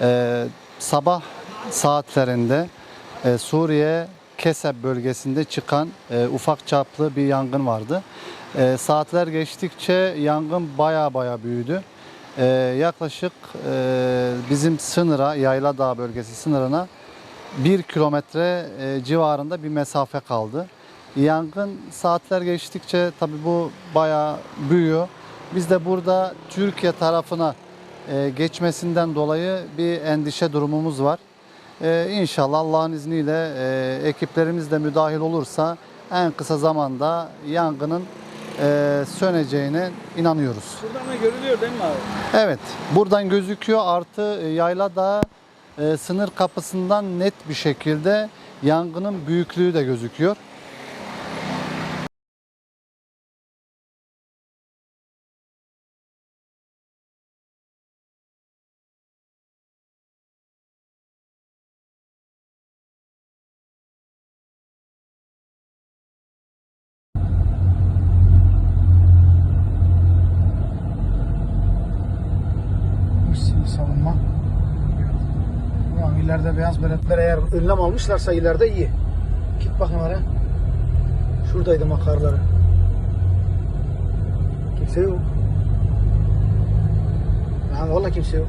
Ee, sabah saatlerinde e, Suriye Keseb bölgesinde çıkan e, ufak çaplı bir yangın vardı. E, saatler geçtikçe yangın baya baya büyüdü. E, yaklaşık e, bizim sınıra, Yayla Dağ bölgesi sınırına bir kilometre e, civarında bir mesafe kaldı. Yangın saatler geçtikçe tabii bu bayağı büyüyor. Biz de burada Türkiye tarafına e, geçmesinden dolayı bir endişe durumumuz var. E, inşallah Allah'ın izniyle e, ekiplerimiz de müdahil olursa en kısa zamanda yangının e, söneceğine inanıyoruz. Buradan da görülüyor değil mi abi? Evet, buradan gözüküyor artı e, Yayla Dağı e, sınır kapısından net bir şekilde yangının büyüklüğü de gözüküyor. Sivil savunma. Ulan ileride beyaz beretler eğer önlem almışlarsa ileride iyi. Git bakayım oraya. Şuradaydı makarları. Kimse yok. Ha, valla kimse yok.